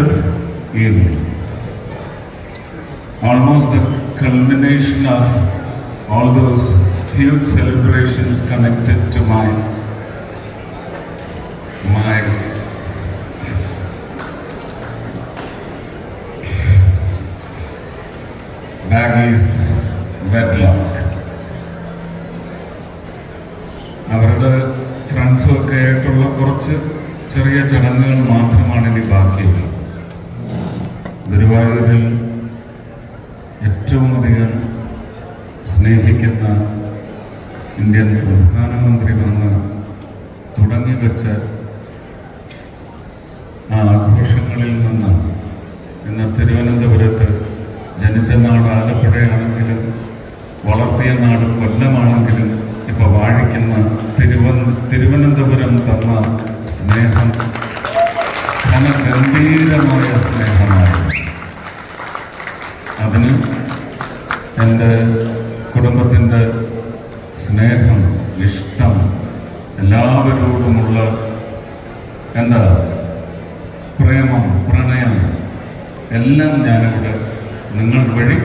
this evening. Almost the culmination of all those huge celebrations connected to my my Baggies wedlock. അവരുടെ ഫ്രണ്ട്സും ഒക്കെ ആയിട്ടുള്ള കുറച്ച് ചെറിയ ചടങ്ങുകൾ മാത്രമാണ് ഇനി ബാക്കിയുള്ളത് ഗുരുവായൂരിൽ ഏറ്റവും അധികം സ്നേഹിക്കുന്ന ഇന്ത്യൻ പ്രധാനമന്ത്രി വന്ന് തുടങ്ങി വെച്ച ആ ആഘോഷങ്ങളിൽ നിന്ന് ഇന്ന് തിരുവനന്തപുരത്ത് ജനിച്ച നാട് ആലപ്പുഴയാണെങ്കിലും വളർത്തിയ നാട് കൊല്ലമാണെങ്കിലും ഇപ്പൊ വാഴിക്കുന്ന തിരുവന തിരുവനന്തപുരം തന്ന സ്നേഹം ഘനഗംഭീരമായ സ്നേഹമാണ്. അതിന് എന്റെ കുടുംബത്തിന്റെ സ്നേഹം ഇഷ്ടം എല്ലാവരോടുമുള്ള എന്താ പ്രേമം പ്രണയം എല്ലാം ഞാനിവിടെ നിങ്ങൾ വഴി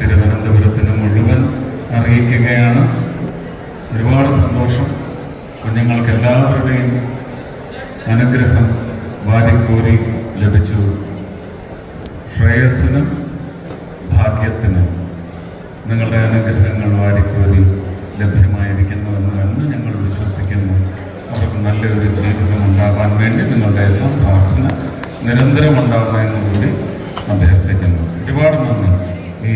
തിരുവനന്തപുരത്തിന് മുഴുവൻ അറിയിക്കുകയാണ്. ഒരുപാട് സന്തോഷം. കുഞ്ഞുങ്ങൾക്ക് എല്ലാവരുടെയും അനുഗ്രഹം. വാരിക്കോരി ലഭിച്ചു. ശ്രേയസ്സിനും ഭാഗ്യത്തിന് നിങ്ങളുടെ അനുഗ്രഹങ്ങൾ വാരിക്കോരി ലഭ്യമായിരിക്കുന്നു എന്ന് ഞങ്ങൾ വിശ്വസിക്കുന്നു. അവർക്ക് നല്ലൊരു ജീവിതം ഉണ്ടാകാൻ വേണ്ടി നിങ്ങളുടെ എല്ലാം പ്രാർത്ഥന നിരന്തരം ഉണ്ടാകണമെന്ന് കൂടി അഭ്യർത്ഥിക്കുന്നു. ഒരുപാട് നന്ദി. ഈ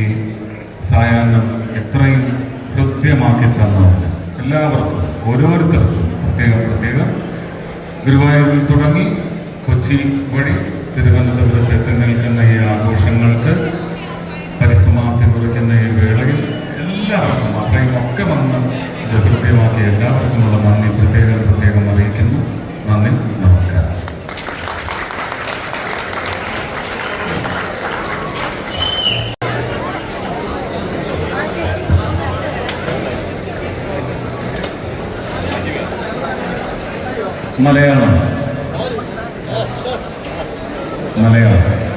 സായാഹ്നം എത്രയും ഹൃദ്യമാക്കി തന്നതിന് എല്ലാവർക്കും ഓരോരുത്തർക്കും പ്രത്യേകം പ്രത്യേകം ഗുരുവായൂരിൽ തുടങ്ങി കൊച്ചി വഴി തിരുവനന്തപുരത്ത് എത്തി നിൽക്കുന്ന ഈ ആഘോഷങ്ങൾക്ക് പരിസമാപ്തി കുറിക്കുന്ന ഈ വേളയിൽ എല്ലാവർക്കും അവിടെയും ഒക്കെ വന്ന് ഇത് ഹൃദ്യമാക്കിയ എല്ലാവർക്കുമുള്ള നന്ദി. പ്രത്യേകം പ്രത്യേകം അറിയിക്കുന്നു. നന്ദി. നമസ്കാരം. മലയാളം. മലയാളം